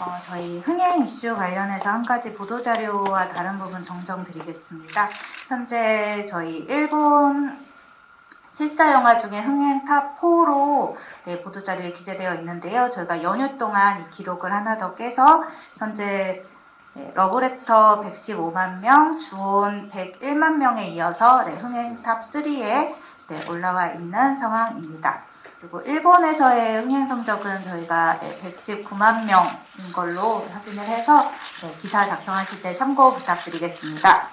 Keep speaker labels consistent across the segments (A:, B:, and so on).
A: 어, 저희 흥행 이슈 관련해서 한 가지 보도 자료와 다른 부분 정정 드리겠습니다. 현재 저희 일본 실사 영화 중에 흥행 탑 4로 네, 보도 자료에 기재되어 있는데요. 저희가 연휴 동안 이 기록을 하나 더 깨서 현재 네, 러브레터 115만 명, 주온 101만 명에 이어서 네, 흥행 탑 3에 네, 올라와 있는 상황입니다. 그리고 일본에서의 흥행 성적은 저희가 네, 119만 명인 걸로 확인을 해서 네, 기사 작성하실 때 참고 부탁드리겠습니다.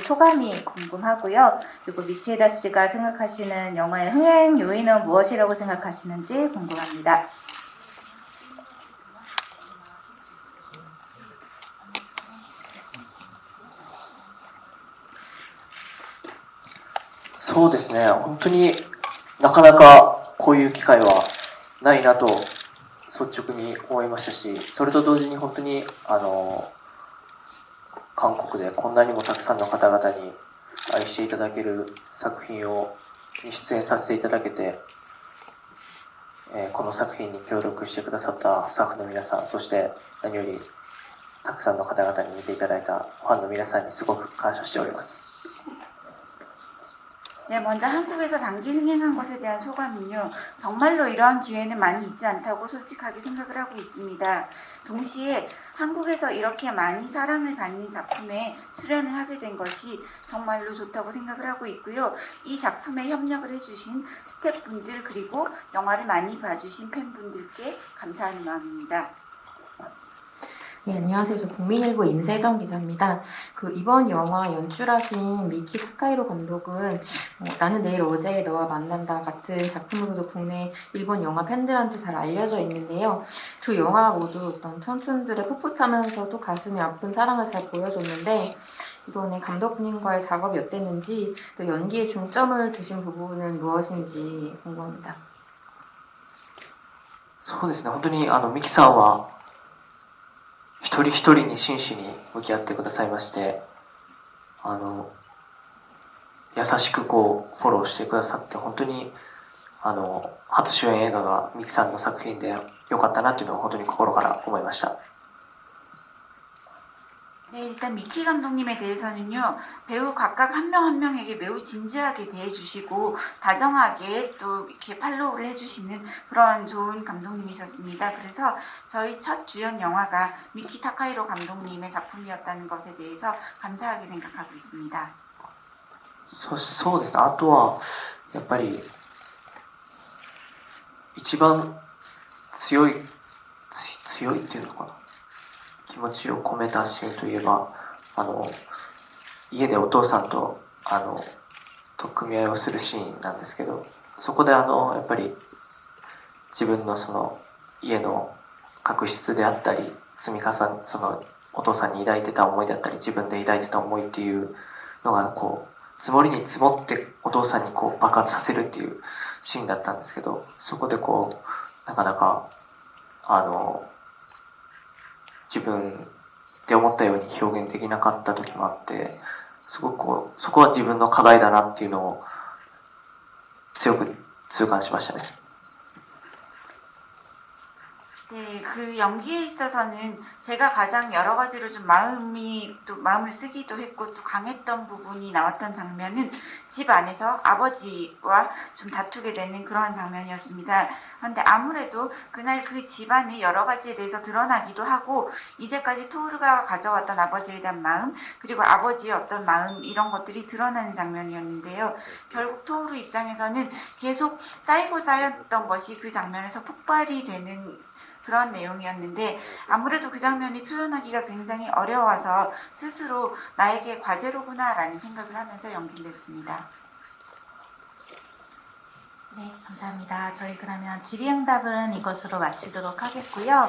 A: 소감이 궁금하고요. 그리고 미치에다 씨가 생각하시는 영화의 흥행 요인은 무엇이라고 생각하시는지 궁금합니다.
B: そうですね、本当になかなかこういう機会はないなと率直に思いましたし、それと同時に本当にあの韓国でこんなにもたくさんの方々に愛していただける作品をに出演させていただけて、えーこの作品に協力してくださったスタッフの皆さん、そして何よりたくさんの方々に見ていただいたファンの皆さんにすごく感謝しております。
C: 네, 먼저 한국에서 장기 흥행한 것에 대한 소감은요. 정말로 이러한 기회는 많이 있지 않다고 솔직하게 생각을 하고 있습니다. 동시에 한국에서 이렇게 많이 사랑을 받는 작품에 출연을 하게 된 것이 정말로 좋다고 생각을 하고 있고요. 이 작품에 협력을 해주신 스태프분들 그리고 영화를 많이 봐주신 팬분들께 감사하는 마음입니다.
D: 네, 안녕하세요. 저 국민일보 임세정 기자입니다. 그 이번 영화 연출하신 미키 타카이로 감독은 어, 나는 내일 어제 너와 만난다 같은 작품으로도 국내 일본 영화 팬들한테 잘 알려져 있는데요. 두 영화 모두 어떤 청춘들의 풋풋하면서도 가슴이 아픈 사랑을 잘 보여줬는데 이번에 감독님과의 작업이 어땠는지 또 연기에 중점을 두신 부분은 무엇인지 궁금합니다.
B: そうですね、本当にあのミキさんは 一人一人に真摯に向き合ってくださいまして、あの優しくこうフォローしてくださって本当にあの初主演映画がミキさんの作品で良かったなっていうのを本当に心から思いました。
C: 네, 일단 미키 감독님에 대해서는요, 배우 각각 한 명 한 명에게 매우 진지하게 대해주시고, 다정하게 또 이렇게 팔로우를 해주시는 그런 좋은 감독님이셨습니다. 그래서 저희 첫 주연 영화가 미키 타카이로 감독님의 작품이었다는 것에 대해서 감사하게 생각하고 있습니다.
B: そそうですね、あとはやっぱり一番強いつ強いっていうのかな 気持ちを込めたシーンといえばあの家でお父さんとあの取っ組み合いをするシーンなんですけどそこであのやっぱり自分のその家の確執であったり積み重ねそのお父さんに抱いてた思いであったり自分で抱いてた思いっていうのがこう積もりに積もってお父さんにこう爆発させるっていうシーンだったんですけどそこでこうなかなかあの自分って思ったように表現できなかった時もあってすごくこうそこは自分の課題だなっていうのを強く痛感しましたね。
C: 네, 그 연기에 있어서는 제가 가장 여러 가지로 좀 마음이 또 마음을 쓰기도 했고 또 강했던 부분이 나왔던 장면은 집 안에서 아버지와 좀 다투게 되는 그러한 장면이었습니다. 그런데 아무래도 그날 그 집안의 여러 가지에 대해서 드러나기도 하고 이제까지 토르가 가져왔던 아버지에 대한 마음 그리고 아버지의 어떤 마음 이런 것들이 드러나는 장면이었는데요. 결국 토르 입장에서는 계속 쌓이고 쌓였던 것이 그 장면에서 폭발이 되는 그런 내용이었는데 아무래도 그 장면이 표현하기가 굉장히 어려워서 스스로 나에게 과제로구나라는 생각을 하면서 연기를 했습니다.
A: 네, 감사합니다. 저희 그러면 질의응답은 이것으로 마치도록 하겠고요.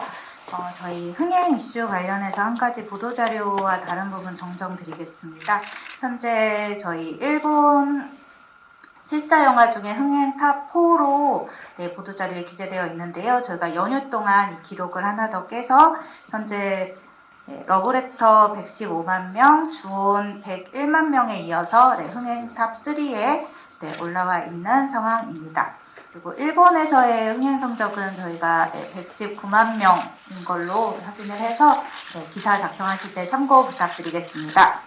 A: 어, 저희 흥행 이슈 관련해서 한 가지 보도 자료와 다른 부분 정정 드리겠습니다. 현재 저희 일본 실사 영화 중에 흥행 탑 4로 네, 보도 자료에 기재되어 있는데요. 저희가 연휴 동안 이 기록을 하나 더 깨서 현재 네, 러브레터 115만 명, 주온 101만 명에 이어서 네, 흥행 탑 3에 네, 올라와 있는 상황입니다. 그리고 일본에서의 흥행 성적은 저희가 119만 명인 걸로 확인을 해서 네, 기사 작성하실 때 참고 부탁드리겠습니다.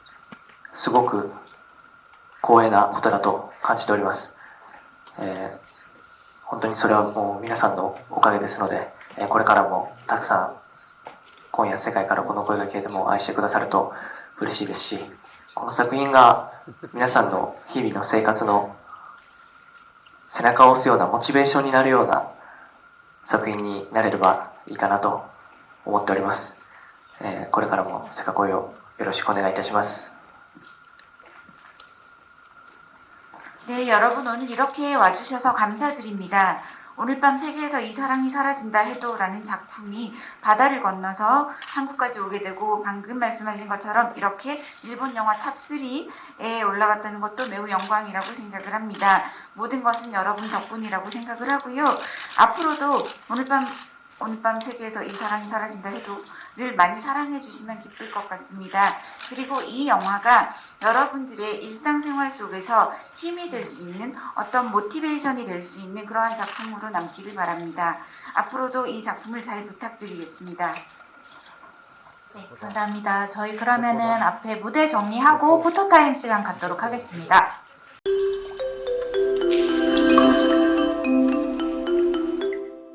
B: すごく光栄なことだと感じております。えー本当にそれはもう皆さんのおかげですので、えーこれからもたくさん今夜世界からこの声が消えても愛してくださると嬉しいですし、この作品が皆さんの日々の生活の背中を押すようなモチベーションになるような作品になれればいいかなと思っております。えーこれからもセカ恋をよろしくお願いいたします。
C: 네, 여러분 오늘 이렇게 와주셔서 감사드립니다. 오늘 밤 세계에서 이 사랑이 사라진다 해도 라는 작품이 바다를 건너서 한국까지 오게 되고 방금 말씀하신 것처럼 이렇게 일본 영화 탑3에 올라갔다는 것도 매우 영광이라고 생각을 합니다. 모든 것은 여러분 덕분이라고 생각을 하고요. 앞으로도 오늘 밤 오늘 밤 세계에서 이 사랑이 사라진다 해도를 많이 사랑해 주시면 기쁠 것 같습니다. 그리고 이 영화가 여러분들의 일상생활 속에서 힘이 될 수 있는 어떤 모티베이션이 될 수 있는 그러한 작품으로 남기를 바랍니다. 앞으로도 이 작품을 잘 부탁드리겠습니다.
A: 네, 감사합니다. 저희 그러면은 앞에 무대 정리하고 포토타임 시간 갖도록 하겠습니다.